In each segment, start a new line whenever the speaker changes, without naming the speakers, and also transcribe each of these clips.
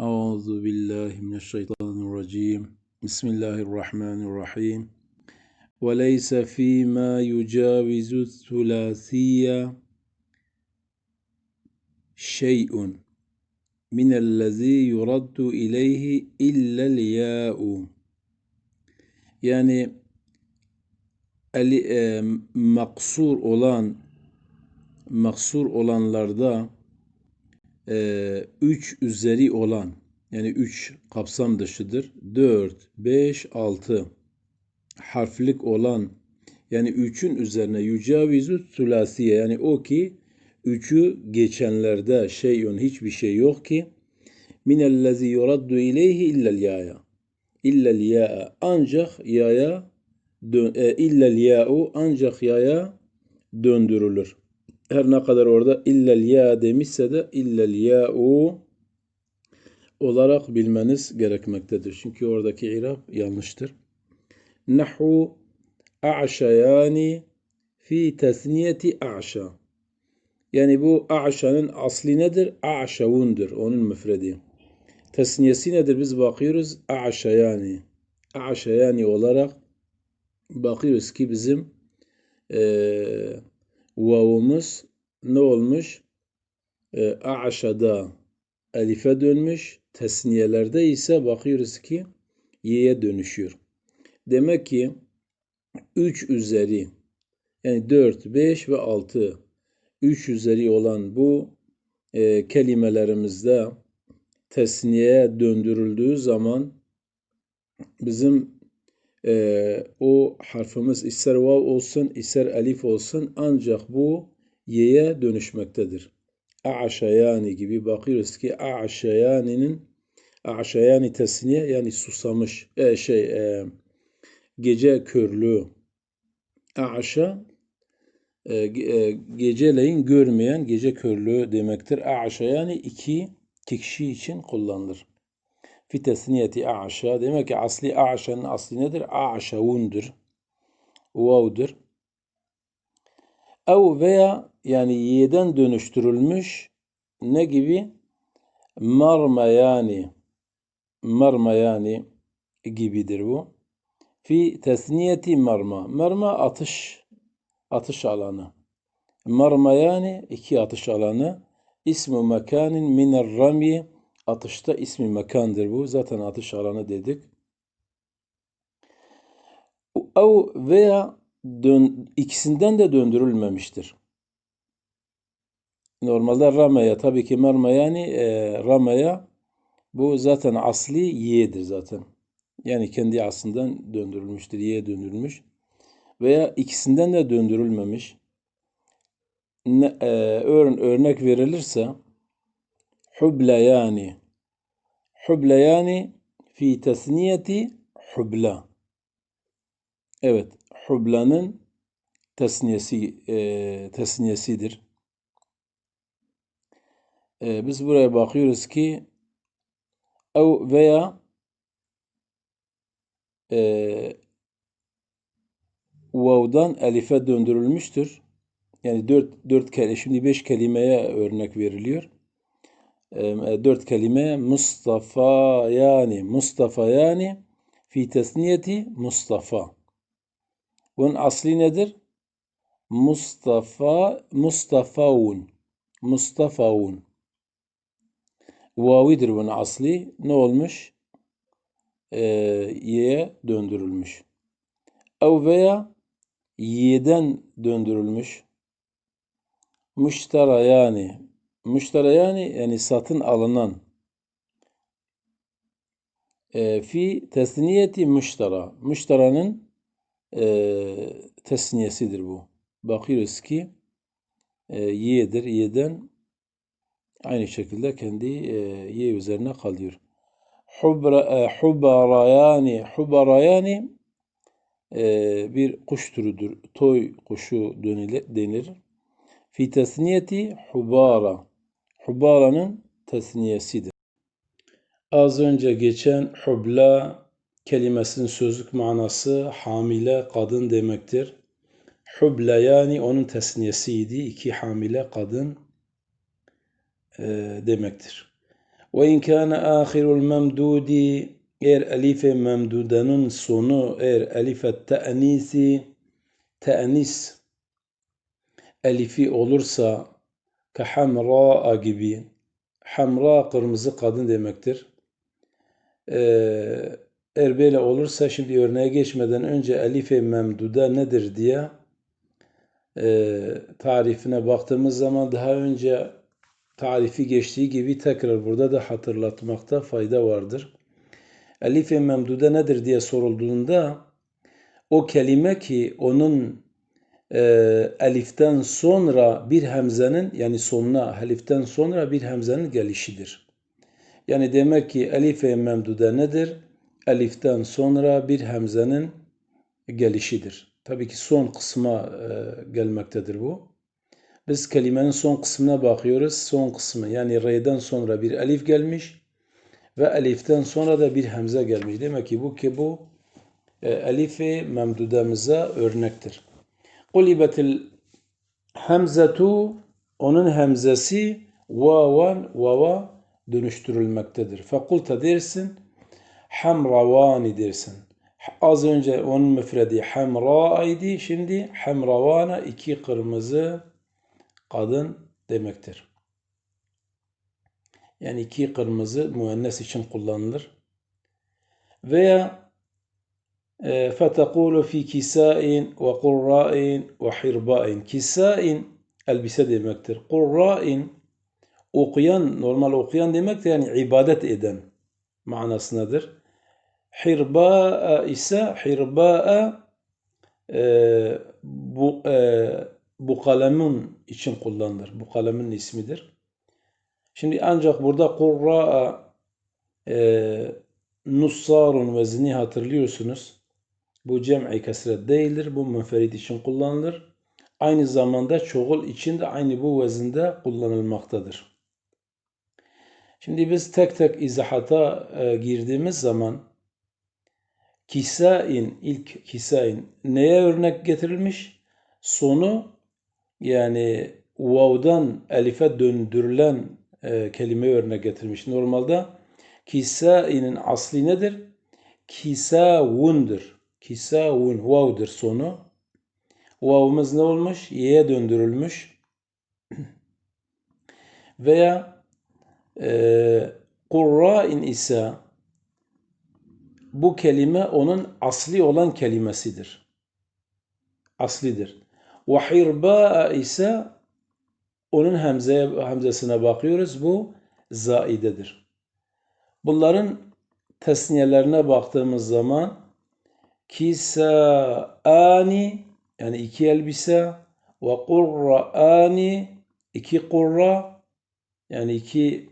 Euzu billahi mineşşeytanirracim. Bismillahirrahmanirrahim. Ve leyse fîmâ yucavizu thulâsiyye şey'un minellezî yuraddu ileyhi illel yâ'u. Yani eli, e, maksur olan maksur olanlarda 3 üzeri olan yani 3 kapsam dışıdır. 4, 5, 6 harflik olan yani 3'ün üzerine yücavizu sülasiye yani o ki 3'ü geçenlerde şeyun hiçbir şey yok ki. Minellezi yuraddu ileyhi illel ya'ya. İllel ya'a ancak ya'ya e, illel ya'u ancak ya'ya döndürülür her ne kadar orada illel ya demişse de illel ya'u olarak bilmeniz gerekmektedir. Çünkü oradaki irab yanlıştır. Nahu a'şayani fi tesniyeti a'şa. Yani bu a'şanın asli nedir? A'şavundur. Onun müfredi. Tesniyesi nedir? Biz bakıyoruz a'şayani. A'şayani olarak bakıyoruz ki bizim eee vavumuz ne olmuş? E, A'şada elife dönmüş. Tesniyelerde ise bakıyoruz ki y'ye dönüşüyor. Demek ki 3 üzeri yani 4, 5 ve 6 3 üzeri olan bu e, kelimelerimizde tesniyeye döndürüldüğü zaman bizim e, o harfimiz ister vav olsun ister elif olsun ancak bu y'ye dönüşmektedir. A'şayani gibi bakıyoruz ki a'şayani'nin a'şayani tesniye yani susamış e, şey e, gece körlüğü a'şa e, e, geceleyin görmeyen gece körlüğü demektir. A'şa yani iki kişi için kullanılır. Fi tesniyeti a'şa. Demek ki asli a'şanın asli nedir? A'şavundur. Vav'dur. Ev veya yani y'den dönüştürülmüş ne gibi? Marma yani marma yani gibidir bu. Fi tesniyeti marma. Marma atış atış alanı. Marma yani iki atış alanı. İsmi mekanin miner rami Atışta ismi mekandır bu. Zaten atış alanı dedik. Ev veya dön, ikisinden de döndürülmemiştir. Normalde ramaya tabii ki merma yani e, ramaya bu zaten asli y'dir zaten. Yani kendi aslından döndürülmüştür. Y'ye döndürülmüş. Veya ikisinden de döndürülmemiş. Ne, e, örnek verilirse yani Hubleyani fi tesniyeti hubla. Evet, hublanın tesniyesi e, tesniyesidir. E, biz buraya bakıyoruz ki ev veya e, vav'dan elife döndürülmüştür. Yani dört, dört kelime, şimdi beş kelimeye örnek veriliyor dört kelime Mustafa yani Mustafa yani fi tesniyeti Mustafa. Bunun asli nedir? Mustafa Mustafaun Mustafaun Vavidir bunun asli. Ne olmuş? Ee, y'ye döndürülmüş. Ev veya y'den döndürülmüş. Müştera yani Müştera yani yani satın alınan e, fi tesniyeti müştera. Müşteranın e, tesniyesidir bu. Bakıyoruz ki e, ye'dir. Ye'den aynı şekilde kendi e, ye üzerine kalıyor. Hubra, e, hubarayani hubarayani e, bir kuş türüdür. Toy kuşu denir. Fi tesniyeti hubara. Hubara'nın tesniyesidir. Az önce geçen hubla kelimesinin sözlük manası hamile kadın demektir. Hubla yani onun tesniyesiydi. İki hamile kadın e, demektir. Ve in kana ahirul memdudi eğer elife memdudanın sonu eğer elife te'nisi te'nis elifi olursa ka hamra gibi hamra kırmızı kadın demektir. Ee, eğer böyle olursa şimdi örneğe geçmeden önce elife memduda nedir diye e, tarifine baktığımız zaman daha önce tarifi geçtiği gibi tekrar burada da hatırlatmakta fayda vardır. Elif-i memdude nedir diye sorulduğunda o kelime ki onun e, eliften sonra bir hemzenin yani sonuna eliften sonra bir hemzenin gelişidir. Yani demek ki elif-i memdude nedir? Eliften sonra bir hemzenin gelişidir. Tabii ki son kısma e, gelmektedir bu. Biz kelimenin son kısmına bakıyoruz. Son kısmı yani re'den sonra bir elif gelmiş ve eliften sonra da bir hemze gelmiş. Demek ki bu ki bu e, elifi memdudemize örnektir. Kulibetil hemzetu onun hemzesi vavan vava dönüştürülmektedir. Fakulta dersin hamravani dersin. Az önce onun müfredi hamra. Şimdi hamravana iki kırmızı kadın demektir. Yani iki kırmızı müennes için kullanılır. Veya e, fetekulu fi kisain ve kurrain ve hirbain. Kisain elbise demektir. Kurrain okuyan, normal okuyan demektir. Yani ibadet eden manasındadır. Hirba'a ise hirba'a e, bu e, bu kalemin için kullanılır. Bu kalemin ismidir. Şimdi ancak burada kurra'a e, nussarun vezni hatırlıyorsunuz. Bu cem'i kesret değildir. Bu müferit için kullanılır. Aynı zamanda çoğul için de aynı bu vezinde kullanılmaktadır. Şimdi biz tek tek izahata e, girdiğimiz zaman kisain, ilk kisain neye örnek getirilmiş? Sonu yani vav'dan elife döndürülen e, kelime örnek getirmiş. Normalde kisainin asli nedir? Kisavundur. Kisavun vav'dır sonu. Vav'ımız ne olmuş? Y'ye döndürülmüş. Veya e, Kurra'in ise bu kelime onun asli olan kelimesidir. Aslidir. Ve ise onun hemzeye, hemzesine bakıyoruz. Bu zaidedir. Bunların tesniyelerine baktığımız zaman kisaani yani iki elbise ve kurraani iki kurra yani iki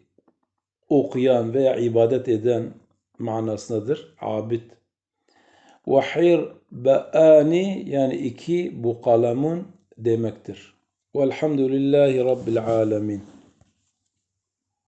okuyan veya ibadet eden manasındadır. Abid. Ve hirbaani yani iki bu kalemun demektir. Velhamdülillahi Rabbil alemin.